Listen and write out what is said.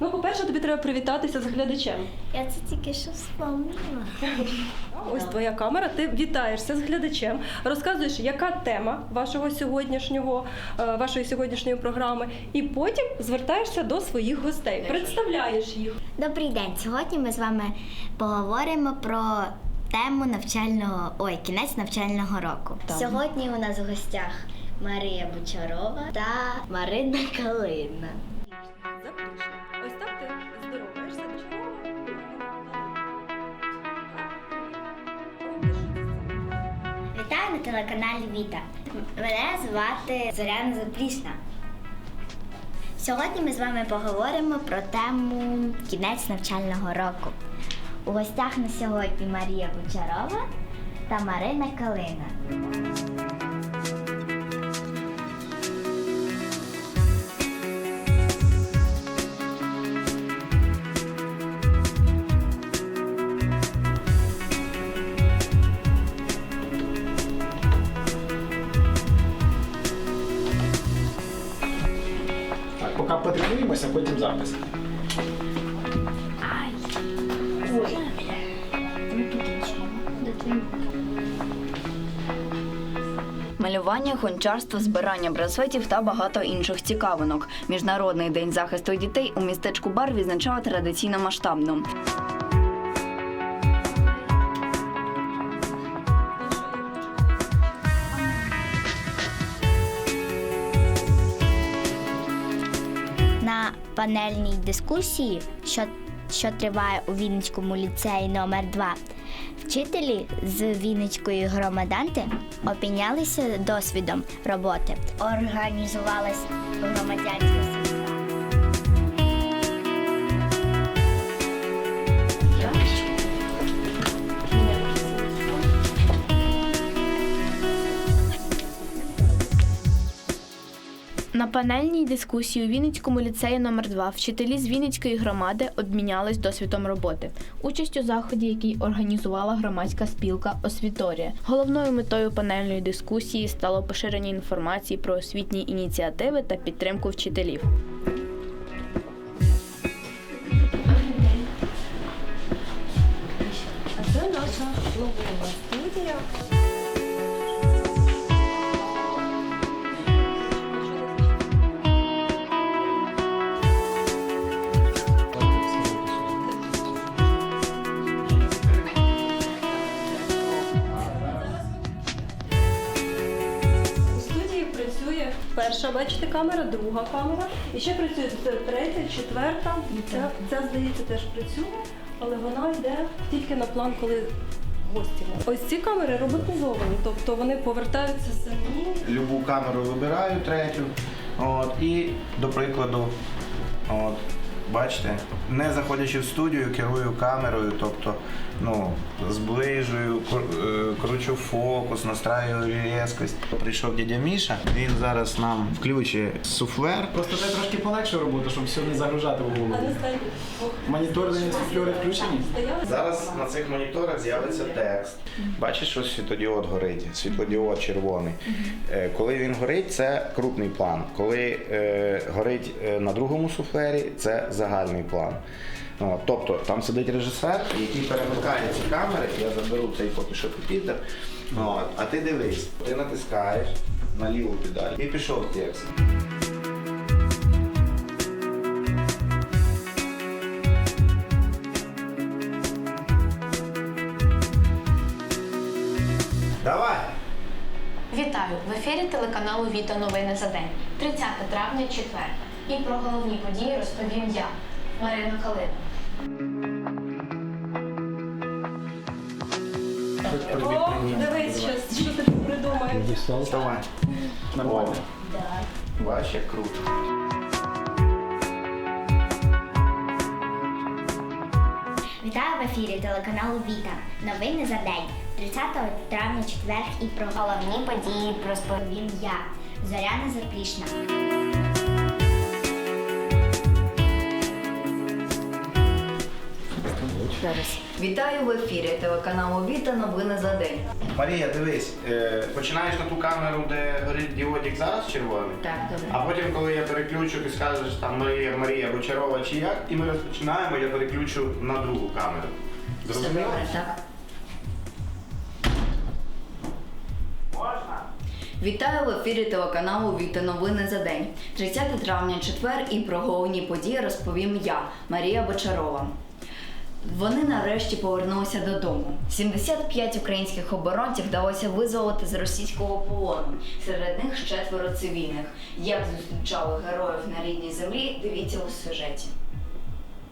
Ну, по-перше, тобі треба привітатися з глядачем. Я це тільки що вспомнила. Ось твоя камера. Ти вітаєшся з глядачем, розказуєш, яка тема вашого сьогоднішнього, е, вашої сьогоднішньої програми, і потім звертаєшся до своїх гостей, представляєш їх. Добрий день. Сьогодні ми з вами поговоримо про тему навчального ой, кінець навчального року. Так. Сьогодні у нас в гостях Марія Бочарова та Марина Калина. Телеканалі Віта. Мене звати Зоряна Запрісна. Сьогодні ми з вами поговоримо про тему кінець навчального року. У гостях на сьогодні Марія Бучарова та Марина Калина. Поки потренуємося, потім запис. Малювання, гончарство, збирання браслетів та багато інших цікавинок. Міжнародний день захисту дітей у містечку Бар відзначали традиційно масштабно. На панельній дискусії, що, що триває у Вінницькому ліцеї номер 2 вчителі з Вінницької громаданти опінялися досвідом роботи. Організувалась громадянська На панельній дискусії у Вінницькому ліцеї номер 2 вчителі з Вінницької громади обмінялись досвідом роботи. Участь у заході, який організувала громадська спілка Освіторія. Головною метою панельної дискусії стало поширення інформації про освітні ініціативи та підтримку вчителів. А це наша студія. Перша, бачите, камера, друга камера. І ще працює третя, четверта. Ця, ця здається, теж працює, але вона йде тільки на план, коли гості. Ось ці камери роботизовані, тобто вони повертаються самі. любу камеру вибираю третю. От, і, до прикладу, от, бачите, не заходячи в студію, керую камерою, тобто ну, зближую, кр- е, кручу фокус, настраюю різкость. Прийшов дядя Міша, він зараз нам включить суфлер. Просто це трошки полегше роботу, щоб все не загружати в голову. Монітори суфльори включені. Зараз на цих моніторах з'явиться текст. Бачиш, що світлодіод горить, світлодіод червоний. Е, Коли він горить, це крупний план. Коли е, горить е, на другому суфлері, це загальний план. От, тобто там сидить режисер, який перемикає ці камери, я заберу цей поки що комп'ютер. А ти дивись, ти натискаєш на ліву педаль і пішов текст. Давай! Вітаю! В ефірі телеканалу Віта Новини за день. 30 травня, четвер. І про головні події розповім я, Марина Калина. О, дивись, щас, що ти придумаєш. Давай. Нормально. Бач, як круто. Вітаю в ефірі телеканалу Віта. Новини за день. 30 травня четвер і про головні події розповім я, Зоряна Заплішна. Зараз. Вітаю в ефірі телеканалу Віта. Новини за день. Марія, дивись, е, починаєш на ту камеру, де горить діодик зараз червоний. Так, добре. А потім, коли я переключу, ти скажеш там Марія, Марія Бочарова чи як, і ми розпочинаємо, я переключу на другу камеру. Зрозуміло? Так. Вітаю в ефірі телеканалу Віта Новини за день. 30 травня, четвер, і про головні події розповім я, Марія Бочарова. Вони нарешті повернулися додому. 75 українських оборонців вдалося визволити з російського полону. Серед них четверо цивільних. Як зустрічали героїв на рідній землі, дивіться у сюжеті.